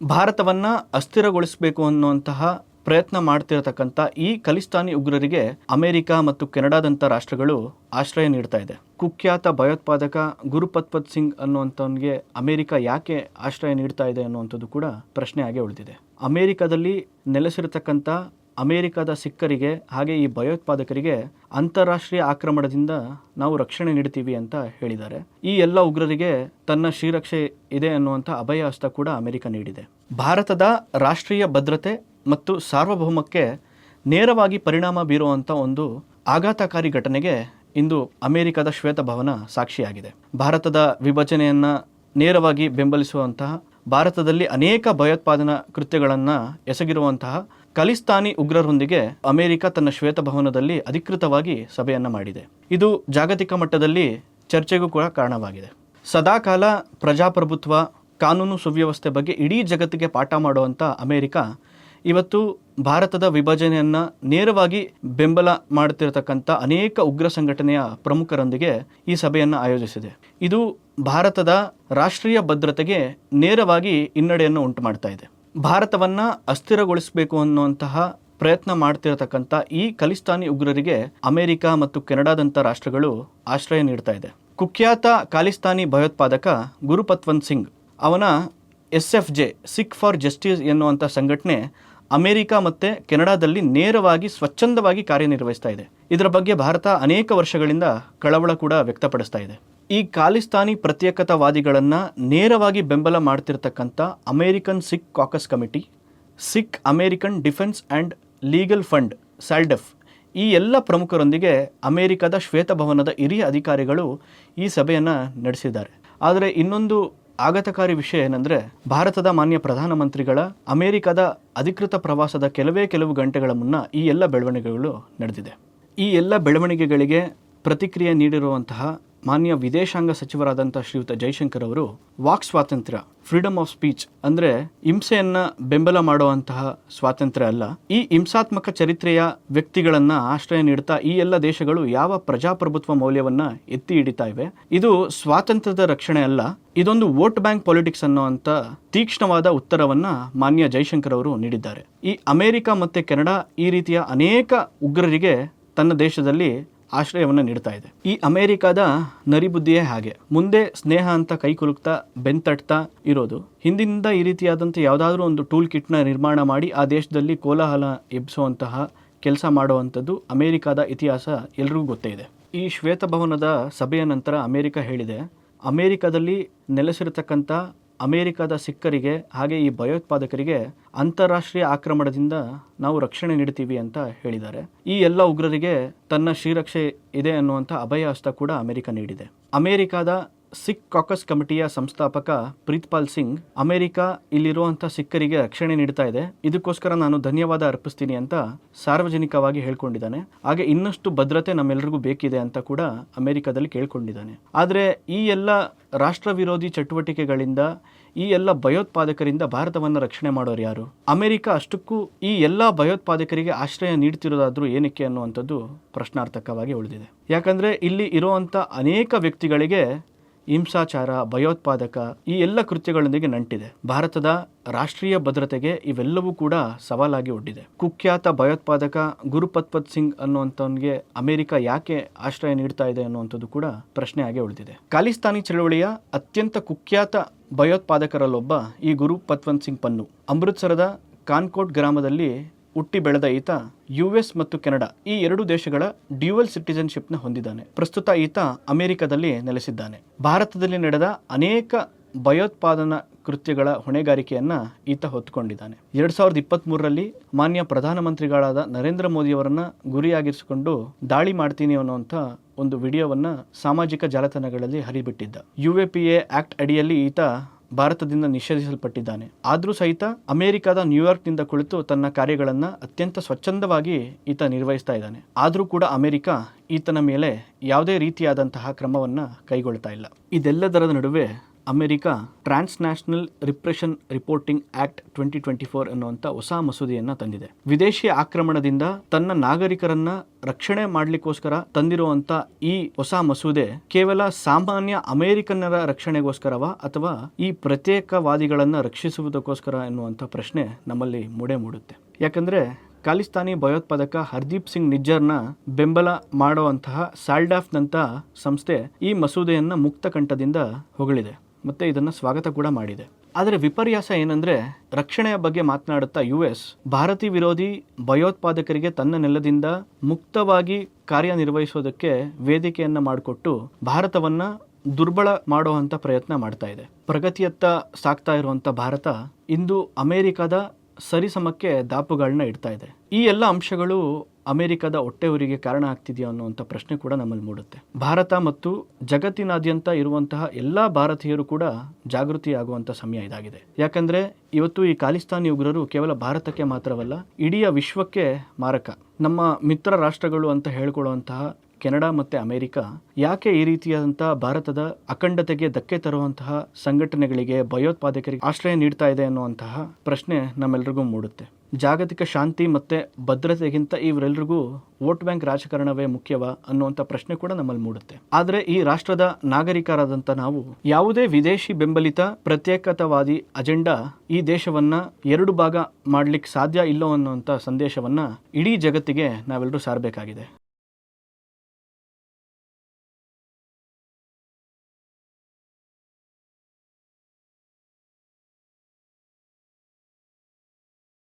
ಭಾರತವನ್ನ ಅಸ್ಥಿರಗೊಳಿಸಬೇಕು ಅನ್ನುವಂತಹ ಪ್ರಯತ್ನ ಮಾಡ್ತಿರತಕ್ಕಂಥ ಈ ಖಲಿಸ್ತಾನಿ ಉಗ್ರರಿಗೆ ಅಮೆರಿಕ ಮತ್ತು ಕೆನಡಾದಂಥ ರಾಷ್ಟ್ರಗಳು ಆಶ್ರಯ ನೀಡ್ತಾ ಇದೆ. ಕುಖ್ಯಾತ ಭಯೋತ್ಪಾದಕ ಗುರುಪತ್ಪತ್ ಸಿಂಗ್ ಅನ್ನುವಂಥವನಿಗೆ ಅಮೆರಿಕ ಯಾಕೆ ಆಶ್ರಯ ನೀಡ್ತಾ ಇದೆ ಅನ್ನುವಂಥದ್ದು ಕೂಡ ಪ್ರಶ್ನೆ ಆಗೇ ಉಳಿದಿದೆ. ಅಮೆರಿಕದಲ್ಲಿ ನೆಲೆಸಿರತಕ್ಕಂಥ ಅಮೆರಿಕದ ಸಿಖ್ಖರಿಗೆ ಹಾಗೆ ಈ ಭಯೋತ್ಪಾದಕರಿಗೆ ಅಂತಾರಾಷ್ಟ್ರೀಯ ಆಕ್ರಮಣದಿಂದ ನಾವು ರಕ್ಷಣೆ ನೀಡ್ತೀವಿ ಅಂತ ಹೇಳಿದ್ದಾರೆ. ಈ ಎಲ್ಲ ಉಗ್ರರಿಗೆ ತನ್ನ ಶ್ರೀರಕ್ಷೆ ಇದೆ ಅನ್ನುವಂಥ ಅಭಯ ಹಸ್ತ ಕೂಡ ಅಮೆರಿಕ ನೀಡಿದೆ. ಭಾರತದ ರಾಷ್ಟ್ರೀಯ ಭದ್ರತೆ ಮತ್ತು ಸಾರ್ವಭೌಮಕ್ಕೆ ನೇರವಾಗಿ ಪರಿಣಾಮ ಬೀರುವಂಥ ಒಂದು ಆಘಾತಕಾರಿ ಘಟನೆಗೆ ಇಂದು ಅಮೆರಿಕದ ಶ್ವೇತಭವನ ಸಾಕ್ಷಿಯಾಗಿದೆ. ಭಾರತದ ವಿಭಜನೆಯನ್ನು ನೇರವಾಗಿ ಬೆಂಬಲಿಸುವಂತಹ, ಭಾರತದಲ್ಲಿ ಅನೇಕ ಭಯೋತ್ಪಾದನಾ ಕೃತ್ಯಗಳನ್ನು ಎಸಗಿರುವಂತಹ ಖಲಿಸ್ತಾನಿ ಉಗ್ರರೊಂದಿಗೆ ಅಮೆರಿಕ ತನ್ನ ಶ್ವೇತಭವನದಲ್ಲಿ ಅಧಿಕೃತವಾಗಿ ಸಭೆಯನ್ನು ಮಾಡಿದೆ. ಇದು ಜಾಗತಿಕ ಮಟ್ಟದಲ್ಲಿ ಚರ್ಚೆಗೂ ಕೂಡ ಕಾರಣವಾಗಿದೆ. ಸದಾಕಾಲ ಪ್ರಜಾಪ್ರಭುತ್ವ, ಕಾನೂನು ಸುವ್ಯವಸ್ಥೆ ಬಗ್ಗೆ ಇಡೀ ಜಗತ್ತಿಗೆ ಪಾಠ ಮಾಡುವಂಥ ಅಮೆರಿಕ ಇವತ್ತು ಭಾರತದ ವಿಭಜನೆಯನ್ನು ನೇರವಾಗಿ ಬೆಂಬಲ ಮಾಡುತ್ತಿರತಕ್ಕಂಥ ಅನೇಕ ಉಗ್ರ ಸಂಘಟನೆಯ ಪ್ರಮುಖರೊಂದಿಗೆ ಈ ಸಭೆಯನ್ನು ಆಯೋಜಿಸಿದೆ. ಇದು ಭಾರತದ ರಾಷ್ಟ್ರೀಯ ಭದ್ರತೆಗೆ ನೇರವಾಗಿ ಹಿನ್ನಡೆಯನ್ನು ಉಂಟು ಮಾಡ್ತಾ ಇದೆ. ಭಾರತವನ್ನ ಅಸ್ಥಿರಗೊಳಿಸಬೇಕು ಅನ್ನುವಂತಹ ಪ್ರಯತ್ನ ಮಾಡ್ತಿರತಕ್ಕಂಥ ಈ ಖಲಿಸ್ತಾನಿ ಉಗ್ರರಿಗೆ ಅಮೆರಿಕ ಮತ್ತು ಕೆನಡಾದಂಥ ರಾಷ್ಟ್ರಗಳು ಆಶ್ರಯ ನೀಡ್ತಾ ಇದೆ. ಕುಖ್ಯಾತ ಖಾಲಿಸ್ತಾನಿ ಭಯೋತ್ಪಾದಕ ಗುರುಪತ್ವಂತ್ ಸಿಂಗ್ ಅವನ S F J Sikh for justice ಎನ್ನುವಂಥ ಸಂಘಟನೆ ಅಮೆರಿಕ ಮತ್ತು ಕೆನಡಾದಲ್ಲಿ ನೇರವಾಗಿ ಸ್ವಚ್ಛಂದವಾಗಿ ಕಾರ್ಯನಿರ್ವಹಿಸ್ತಾ ಇದೆ. ಇದರ ಬಗ್ಗೆ ಭಾರತ ಅನೇಕ ವರ್ಷಗಳಿಂದ ಕಳವಳ ಕೂಡ ವ್ಯಕ್ತಪಡಿಸ್ತಾ ಇದೆ. ಈ ಖಾಲಿಸ್ತಾನಿ ಪ್ರತ್ಯೇಕತಾವಾದಿಗಳನ್ನು ನೇರವಾಗಿ ಬೆಂಬಲ ಮಾಡ್ತಿರ್ತಕ್ಕಂಥ American Sikh caucus committee, Sikh American defence and legal fund, SALDEF ಈ ಎಲ್ಲ ಪ್ರಮುಖರೊಂದಿಗೆ ಅಮೇರಿಕದ ಶ್ವೇತಭವನದ ಹಿರಿಯ ಅಧಿಕಾರಿಗಳು ಈ ಸಭೆಯನ್ನು ನಡೆಸಿದ್ದಾರೆ. ಆದರೆ ಇನ್ನೊಂದು ಆಘಾತಕಾರಿ ವಿಷಯ ಏನಂದರೆ, ಭಾರತದ ಮಾನ್ಯ ಪ್ರಧಾನಮಂತ್ರಿಗಳ ಅಮೆರಿಕದ ಅಧಿಕೃತ ಪ್ರವಾಸದ ಕೆಲವೇ ಕೆಲವು ಗಂಟೆಗಳ ಮುನ್ನ ಈ ಎಲ್ಲ ಬೆಳವಣಿಗೆಗಳು ನಡೆದಿದೆ. ಈ ಎಲ್ಲ ಬೆಳವಣಿಗೆಗಳಿಗೆ ಪ್ರತಿಕ್ರಿಯೆ ನೀಡಿರುವಂತಹ ಮಾನ್ಯ ವಿದೇಶಾಂಗ ಸಚಿವರಾದಂಥ ಶ್ರೀಯುತ ಜೈಶಂಕರ್ ಅವರು, ವಾಕ್ ಸ್ವಾತಂತ್ರ್ಯ ಫ್ರೀಡಮ್ ಆಫ್ ಸ್ಪೀಚ್ ಅಂದ್ರೆ ಹಿಂಸೆಯನ್ನ ಬೆಂಬಲ ಮಾಡುವಂತಹ ಸ್ವಾತಂತ್ರ್ಯ ಅಲ್ಲ. ಈ ಹಿಂಸಾತ್ಮಕ ಚರಿತ್ರೆಯ ವ್ಯಕ್ತಿಗಳನ್ನ ಆಶ್ರಯ ನೀಡುತ್ತಾ ಈ ಎಲ್ಲ ದೇಶಗಳು ಯಾವ ಪ್ರಜಾಪ್ರಭುತ್ವ ಮೌಲ್ಯವನ್ನ ಎತ್ತಿ ಹಿಡಿತಾ ಇವೆ. ಇದು ಸ್ವಾತಂತ್ರ್ಯದ ರಕ್ಷಣೆ ಅಲ್ಲ. ಇದೊಂದು ವೋಟ್ ಬ್ಯಾಂಕ್ ಪಾಲಿಟಿಕ್ಸ್ ಅನ್ನುವಂಥ ತೀಕ್ಷ್ಣವಾದ ಉತ್ತರವನ್ನ ಮಾನ್ಯ ಜೈಶಂಕರ್ ಅವರು ನೀಡಿದ್ದಾರೆ. ಈ ಅಮೆರಿಕ ಮತ್ತೆ ಕೆನಡಾ ಈ ರೀತಿಯ ಅನೇಕ ಉಗ್ರರಿಗೆ ತನ್ನ ದೇಶದಲ್ಲಿ ಆಶ್ರಯವನ್ನು ನೀಡ್ತಾ ಇದೆ. ಈ ಅಮೆರಿಕದ ನರಿಬುದ್ಧಿಯೇ ಹಾಗೆ. ಮುಂದೆ ಸ್ನೇಹ ಅಂತ ಕೈ ಕುಲುಕ್ತಾ ಬೆಂತಟ್ತಾ ಇರೋದು. ಹಿಂದಿನಿಂದ ಈ ರೀತಿಯಾದಂಥ ಯಾವುದಾದ್ರೂ ಒಂದು ಟೂಲ್ ಕಿಟ್ನ ನಿರ್ಮಾಣ ಮಾಡಿ ಆ ದೇಶದಲ್ಲಿ ಕೋಲಾಹಲ ಎಬ್ಬಿಸುವಂತಹ ಕೆಲಸ ಮಾಡುವಂಥದ್ದು ಅಮೆರಿಕದ ಇತಿಹಾಸ ಎಲ್ರಿಗೂ ಗೊತ್ತೇ ಇದೆ. ಈ ಶ್ವೇತಭವನದ ಸಭೆಯ ನಂತರ ಅಮೆರಿಕ ಹೇಳಿದೆ, ಅಮೆರಿಕದಲ್ಲಿ ನೆಲೆಸಿರತಕ್ಕಂಥ ಅಮೆರಿಕದ ಸಿಖ್ಖರಿಗೆ ಹಾಗೆ ಈ ಭಯೋತ್ಪಾದಕರಿಗೆ ಅಂತಾರಾಷ್ಟ್ರೀಯ ಆಕ್ರಮಣದಿಂದ ನಾವು ರಕ್ಷಣೆ ನೀಡ್ತೀವಿ ಅಂತ ಹೇಳಿದ್ದಾರೆ. ಈ ಎಲ್ಲ ಉಗ್ರರಿಗೆ ತನ್ನ ಶ್ರೀರಕ್ಷೆ ಇದೆ ಅನ್ನುವಂಥ ಅಭಯ ಹಸ್ತ ಕೂಡ ಅಮೆರಿಕ ನೀಡಿದೆ. ಅಮೆರಿಕದ ಸಿಖ್ ಕಾಕಸ್ ಕಮಿಟಿಯ ಸಂಸ್ಥಾಪಕ ಪ್ರೀತ್ಪಾಲ್ ಸಿಂಗ್, ಅಮೆರಿಕ ಇಲ್ಲಿರುವಂಥ ಸಿಖ್ಖರಿಗೆ ರಕ್ಷಣೆ ನೀಡ್ತಾ ಇದೆ. ಇದಕ್ಕೋಸ್ಕರ ನಾನು ಧನ್ಯವಾದ ಅರ್ಪಿಸ್ತೀನಿ ಅಂತ ಸಾರ್ವಜನಿಕವಾಗಿ ಹೇಳ್ಕೊಂಡಿದ್ದಾನೆ. ಹಾಗೆ ಇನ್ನಷ್ಟು ಭದ್ರತೆ ನಮ್ಮೆಲ್ಲರಿಗೂ ಬೇಕಿದೆ ಅಂತ ಕೂಡ ಅಮೆರಿಕದಲ್ಲಿ ಕೇಳ್ಕೊಂಡಿದ್ದಾನೆ. ಆದರೆ ಈ ಎಲ್ಲ ರಾಷ್ಟ್ರ ವಿರೋಧಿ ಚಟುವಟಿಕೆಗಳಿಂದ, ಈ ಎಲ್ಲ ಭಯೋತ್ಪಾದಕರಿಂದ ಭಾರತವನ್ನು ರಕ್ಷಣೆ ಮಾಡೋರು ಯಾರು? ಅಮೆರಿಕ ಅಷ್ಟಕ್ಕೂ ಈ ಎಲ್ಲ ಭಯೋತ್ಪಾದಕರಿಗೆ ಆಶ್ರಯ ನೀಡ್ತಿರೋದಾದ್ರೂ ಏನಕ್ಕೆ ಅನ್ನುವಂಥದ್ದು ಪ್ರಶ್ನಾರ್ಥಕವಾಗಿ ಉಳಿದಿದೆ. ಯಾಕಂದ್ರೆ ಇಲ್ಲಿ ಇರುವಂಥ ಅನೇಕ ವ್ಯಕ್ತಿಗಳಿಗೆ ಹಿಂಸಾಚಾರ, ಭಯೋತ್ಪಾದಕ ಈ ಎಲ್ಲ ಕೃತ್ಯಗಳೊಂದಿಗೆ ನಂಟಿದೆ. ಭಾರತದ ರಾಷ್ಟ್ರೀಯ ಭದ್ರತೆಗೆ ಇವೆಲ್ಲವೂ ಕೂಡ ಸವಾಲಾಗಿ ಒಡ್ಡಿದೆ. ಕುಖ್ಯಾತ ಭಯೋತ್ಪಾದಕ ಗುರುಪತ್ಪತ್ ಸಿಂಗ್ ಅನ್ನುವಂಥವನಿಗೆ ಅಮೆರಿಕ ಯಾಕೆ ಆಶ್ರಯ ನೀಡ್ತಾ ಇದೆ ಅನ್ನುವಂಥದ್ದು ಕೂಡ ಪ್ರಶ್ನೆ ಆಗೇ ಉಳಿದಿದೆ. ಖಾಲಿಸ್ತಾನಿ ಚಳವಳಿಯ ಅತ್ಯಂತ ಕುಖ್ಯಾತ ಭಯೋತ್ಪಾದಕರಲ್ಲೊಬ್ಬ ಈ ಗುರು ಪತ್ವಂತ್ ಸಿಂಗ್ ಪನ್ನು. ಅಮೃತ್ಸರದ ಕಾನ್ಕೋಟ್ ಗ್ರಾಮದಲ್ಲಿ ಹುಟ್ಟಿ ಬೆಳೆದ ಈತ ಯು ಎಸ್ ಮತ್ತು ಕೆನಡಾ ಈ ಎರಡು ದೇಶಗಳ ಡ್ಯೂಯಲ್ ಸಿಟಿಜನ್ಶಿಪ್ನ ಹೊಂದಿದ್ದಾನೆ. ಪ್ರಸ್ತುತ ಈತ ಅಮೆರಿಕದಲ್ಲಿ ನೆಲೆಸಿದ್ದಾನೆ. ಭಾರತದಲ್ಲಿ ನಡೆದ ಅನೇಕ ಭಯೋತ್ಪಾದನಾ ಕೃತ್ಯಗಳ ಹೊಣೆಗಾರಿಕೆಯನ್ನ ಈತ ಹೊತ್ತುಕೊಂಡಿದ್ದಾನೆ. ಎರಡ್ ಸಾವಿರದ ಇಪ್ಪತ್ತ್ ಮೂರರಲ್ಲಿ ಮಾನ್ಯ ಪ್ರಧಾನಮಂತ್ರಿಗಳಾದ ನರೇಂದ್ರ ಮೋದಿಯವರನ್ನ ಗುರಿಯಾಗಿರಿಸಿಕೊಂಡು ದಾಳಿ ಮಾಡ್ತೀನಿ ಅನ್ನುವಂಥ ಒಂದು ವಿಡಿಯೋವನ್ನ ಸಾಮಾಜಿಕ ಜಾಲತಾಣಗಳಲ್ಲಿ ಹರಿಬಿಟ್ಟಿದ್ದ. U A P A act ಅಡಿಯಲ್ಲಿ ಈತ ಭಾರತದಿಂದ ನಿಷೇಧಿಸಲ್ಪಟ್ಟಿದ್ದಾನೆ. ಆದರೂ ಸಹಿತ ಅಮೆರಿಕದ ನ್ಯೂಯಾರ್ಕ್ನಿಂದ ಕುಳಿತು ತನ್ನ ಕಾರ್ಯಗಳನ್ನು ಅತ್ಯಂತ ಸ್ವಚ್ಛಂದವಾಗಿ ಈತ ನಿರ್ವಹಿಸ್ತಾ ಇದ್ದಾನೆ. ಆದರೂ ಕೂಡ ಅಮೆರಿಕ ಈತನ ಮೇಲೆ ಯಾವುದೇ ರೀತಿಯಾದಂತಹ ಕ್ರಮವನ್ನ ಕೈಗೊಳ್ತಾ ಇಲ್ಲ. ಇದೆಲ್ಲದರ ನಡುವೆ America transnational repression reporting act twenty twenty four ಅನ್ನುವಂಥ ಹೊಸ ಮಸೂದೆಯನ್ನು ತಂದಿದೆ. ವಿದೇಶಿ ಆಕ್ರಮಣದಿಂದ ತನ್ನ ನಾಗರಿಕರನ್ನ ರಕ್ಷಣೆ ಮಾಡಲಿಕ್ಕೋಸ್ಕರ ತಂದಿರುವಂತ ಈ ಹೊಸ ಮಸೂದೆ ಕೇವಲ ಸಾಮಾನ್ಯ ಅಮೆರಿಕನ್ನರ ರಕ್ಷಣೆಗೋಸ್ಕರವಾ ಅಥವಾ ಈ ಪ್ರತ್ಯೇಕವಾದಿಗಳನ್ನು ರಕ್ಷಿಸುವುದಕ್ಕೋಸ್ಕರ ಎನ್ನುವಂಥ ಪ್ರಶ್ನೆ ನಮ್ಮಲ್ಲಿ ಮೂಡೆ ಮೂಡುತ್ತೆ. ಯಾಕಂದ್ರೆ ಖಾಲಿಸ್ತಾನಿ ಭಯೋತ್ಪಾದಕ ಹರ್ದೀಪ್ ಸಿಂಗ್ ನಿಜ್ಜರ್ನ ಬೆಂಬಲ ಮಾಡುವಂತಹ ಸಾಲ್ಡಾಫ್ನಂತಹ ಸಂಸ್ಥೆ ಈ ಮಸೂದೆಯನ್ನು ಮುಕ್ತ ಕಂಠದಿಂದ ಹೊಗಳಿದೆ. ಮತ್ತೆ ಇದನ್ನು ಸ್ವಾಗತ ಕೂಡ ಮಾಡಿದೆ. ಆದರೆ ವಿಪರ್ಯಾಸ ಏನಂದ್ರೆ, ರಕ್ಷಣೆಯ ಬಗ್ಗೆ ಮಾತನಾಡುತ್ತಾ ಯು ಎಸ್ ಭಾರತೀಯ ವಿರೋಧಿ ಭಯೋತ್ಪಾದಕರಿಗೆ ತನ್ನ ನೆಲದಿಂದ ಮುಕ್ತವಾಗಿ ಕಾರ್ಯನಿರ್ವಹಿಸೋದಕ್ಕೆ ವೇದಿಕೆಯನ್ನು ಮಾಡಿಕೊಟ್ಟು ಭಾರತವನ್ನ ದುರ್ಬಲ ಮಾಡುವಂತ ಪ್ರಯತ್ನ ಮಾಡ್ತಾ ಇದೆ. ಪ್ರಗತಿಯತ್ತ ಸಾಗ್ತಾ ಇರುವಂತ ಭಾರತ ಇಂದು ಅಮೆರಿಕದ ಸರಿಸಮಕ್ಕೆ ದಾಪುಗಳನ್ನ ಇಡ್ತಾ ಇದೆ. ಈ ಎಲ್ಲ ಅಂಶಗಳು ಅಮೆರಿಕದ ಹೊಟ್ಟೆವರಿಗೆ ಕಾರಣ ಆಗ್ತಿದೆಯಾ ಅನ್ನುವಂಥ ಪ್ರಶ್ನೆ ಕೂಡ ನಮ್ಮಲ್ಲಿ ಮೂಡುತ್ತೆ. ಭಾರತ ಮತ್ತು ಜಗತ್ತಿನಾದ್ಯಂತ ಇರುವಂತಹ ಎಲ್ಲ ಭಾರತೀಯರು ಕೂಡ ಜಾಗೃತಿ ಆಗುವಂಥ ಸಮಯ ಇದಾಗಿದೆ. ಯಾಕಂದ್ರೆ ಇವತ್ತು ಈ ಖಾಲಿಸ್ತಾನಿ ಉಗ್ರರು ಕೇವಲ ಭಾರತಕ್ಕೆ ಮಾತ್ರವಲ್ಲ, ಇಡೀ ವಿಶ್ವಕ್ಕೆ ಮಾರಕ. ನಮ್ಮ ಮಿತ್ರ ರಾಷ್ಟ್ರಗಳು ಅಂತ ಹೇಳ್ಕೊಳ್ಳುವಂತಹ ಕೆನಡಾ ಮತ್ತೆ ಅಮೆರಿಕ ಯಾಕೆ ಈ ರೀತಿಯಾದಂಥ ಭಾರತದ ಅಖಂಡತೆಗೆ ಧಕ್ಕೆ ತರುವಂತಹ ಸಂಘಟನೆಗಳಿಗೆ ಭಯೋತ್ಪಾದಕರಿಗೆ ಆಶ್ರಯ ನೀಡ್ತಾ ಇದೆ ಅನ್ನುವಂತಹ ಪ್ರಶ್ನೆ ನಮ್ಮೆಲ್ರಿಗೂ ಮೂಡುತ್ತೆ. ಜಾಗತಿಕ ಶಾಂತಿ ಮತ್ತು ಭದ್ರತೆಗಿಂತ ಇವರೆಲ್ಲರಿಗೂ ವೋಟ್ ಬ್ಯಾಂಕ್ ರಾಜಕಾರಣವೇ ಮುಖ್ಯವಾ ಅನ್ನುವಂಥ ಪ್ರಶ್ನೆ ಕೂಡ ನಮ್ಮಲ್ಲಿ ಮೂಡುತ್ತೆ. ಆದರೆ ಈ ರಾಷ್ಟ್ರದ ನಾಗರಿಕರಾದಂಥ ನಾವು ಯಾವುದೇ ವಿದೇಶಿ ಬೆಂಬಲಿತ ಪ್ರತ್ಯೇಕತಾವಾದಿ ಅಜೆಂಡಾ ಈ ದೇಶವನ್ನ ಎರಡು ಭಾಗ ಮಾಡ್ಲಿಕ್ಕೆ ಸಾಧ್ಯ ಇಲ್ಲೋ ಅನ್ನುವಂಥ ಸಂದೇಶವನ್ನ ಇಡೀ ಜಗತ್ತಿಗೆ ನಾವೆಲ್ಲರೂ ಸಾರಬೇಕಾಗಿದೆ.